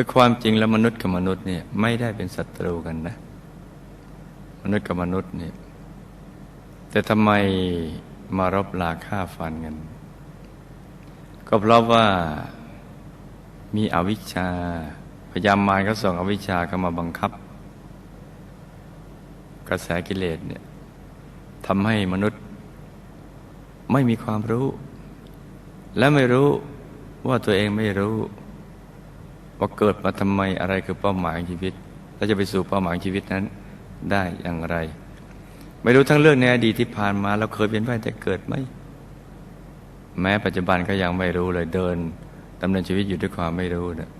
คือความจริงแล้วมนุษย์กับมนุษย์เนี่ยไม่ได้เป็นศัตรูกันนะ มนุษย์กับมนุษย์เนี่ยแต่ทำไมมารบราฆ่าฟันกัน ก็เพราะว่ามีอวิชชา พยายามมารก็ส่งอวิชชาเข้ามาบังคับ กระแสกิเลสเนี่ยทำให้มนุษย์ไม่มีความรู้ และไม่รู้ว่าตัวเองไม่รู้ ว่าเกิดมาทำไมอะไรคือเป้าหมายชีวิต และจะไปสู่เป้าหมายชีวิตนั้นได้อย่างไร ไม่รู้ทั้งเรื่องในอดีตที่ผ่านมาเราเคยเป็นไปแต่เกิดไหมแม้ปัจจุบันก็ยังไม่รู้เลยเดินดำเนินชีวิตอยู่ด้วยความไม่รู้เนี่ย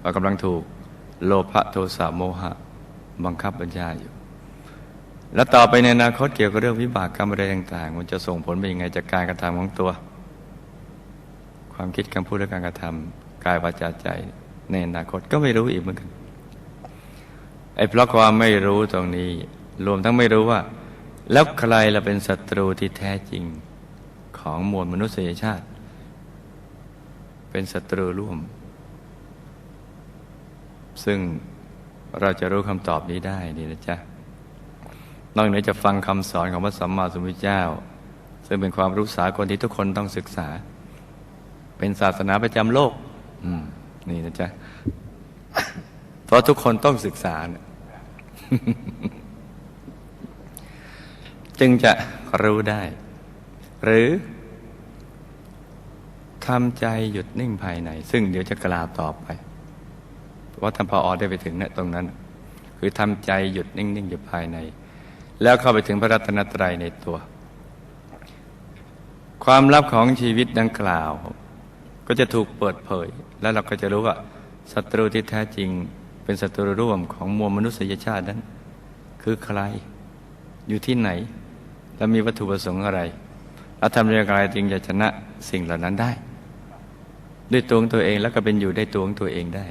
เรากำลังถูกโลภะโทสะโมหะ บังคับบัญชาอยู่ แล้วต่อไปในอนาคตเกี่ยวกับเรื่องวิบากกรรมอะไรต่างๆ มันจะส่งผลไปยังไงจากการกระทำของตัว ความคิดคำพูดและการกระทำกายวาจาใจ ในอนาคตก็ไม่รู้อีกเหมือนกันไอ้เพราะความไม่รู้ตรงนี้ รวมทั้งไม่รู้ว่า แล้วใครละเป็นศัตรูที่แท้จริงของมวลมนุษยชาติ เป็นศัตรูร่วม ซึ่งเราจะรู้คำตอบนี้ได้นี่นะจ๊ะนอกเหนือจากฟังคำสอนของพระสัมมาสัมพุทธเจ้า ซึ่งเป็นความรู้สากลที่ทุกคนต้องศึกษา เป็นศาสนาประจำโลกอืม นี่นะจ๊ะ เพราะทุกคนต้องศึกษาเนี่ยจึงจะรู้ได้ หรือทำใจหยุดนิ่งภายใน ซึ่งเดี๋ยวจะกล่าวต่อไปเพราท่านพออได้ไปถึงเนี่ยตรงนั้น คือทำใจหยุดนิ่งๆอยู่ภายใน แล้วเข้าไปถึงพระรัตนตรัยในตัว ความลับของชีวิตดังกล่าว ก็จะถูกเปิดเผย แล้วเราก็จะรู้ว่าศัตรูที่แท้จริง เป็นศัตรูร่วมของมวลมนุษยชาตินั้น คือใคร อยู่ที่ไหน และมีวัตถุประสงค์อะไรแล้วทำอย่างไรจึงจะชนะสิ่งเหล่านั้นได้ ด้วยตัวของตัวเองแล้วก็เป็นอยู่ได้ตัวของตัวเองได้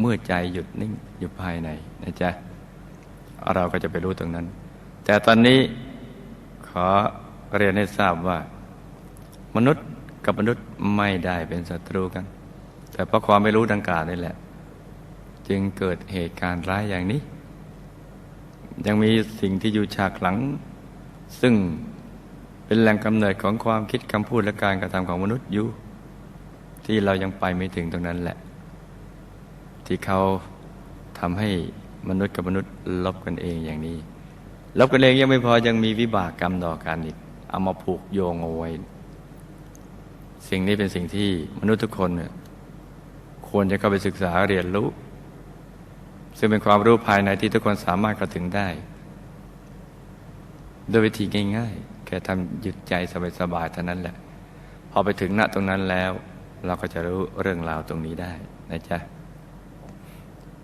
เมื่อใจหยุดนิ่งอยู่ภายในนะจ๊ะเราก็จะไปรู้ตรงนั้น แต่ตอนนี้ขอเรียนให้ทราบว่า มนุษย์ กับมนุษย์ไม่ได้เป็นศัตรูกัน แต่เพราะความไม่รู้ดังกล่าวนี่แหละ จึงเกิดเหตุการณ์ร้ายอย่างนี้ ยังมีสิ่งที่อยู่ฉากหลัง ซึ่งเป็นแหล่งกำเนิดของความคิดคำพูดและการกระทำของมนุษย์อยู่ ที่เรายังไปไม่ถึงตรงนั้นแหละ ที่เขาทำให้มนุษย์กับมนุษย์ลบกันเองอย่างนี้ลบกันเองยังไม่พอยังมีวิบากกรรมต่อกันอีกเอามาผูกโยงเอาไว้ สิ่งนี้เป็นสิ่งที่มนุษย์ทุกคนเนี่ยควรจะเข้าไปศึกษาเรียนรู้ ซึ่งเป็นความรู้ภายในที่ทุกคนสามารถเข้าถึงได้ โดยวิธีง่ายๆ แค่ทำหยุดใจสบายๆเท่านั้นแหละ พอไปถึงณตรงนั้นแล้ว เราก็จะรู้เรื่องราวตรงนี้ได้นะจ๊ะ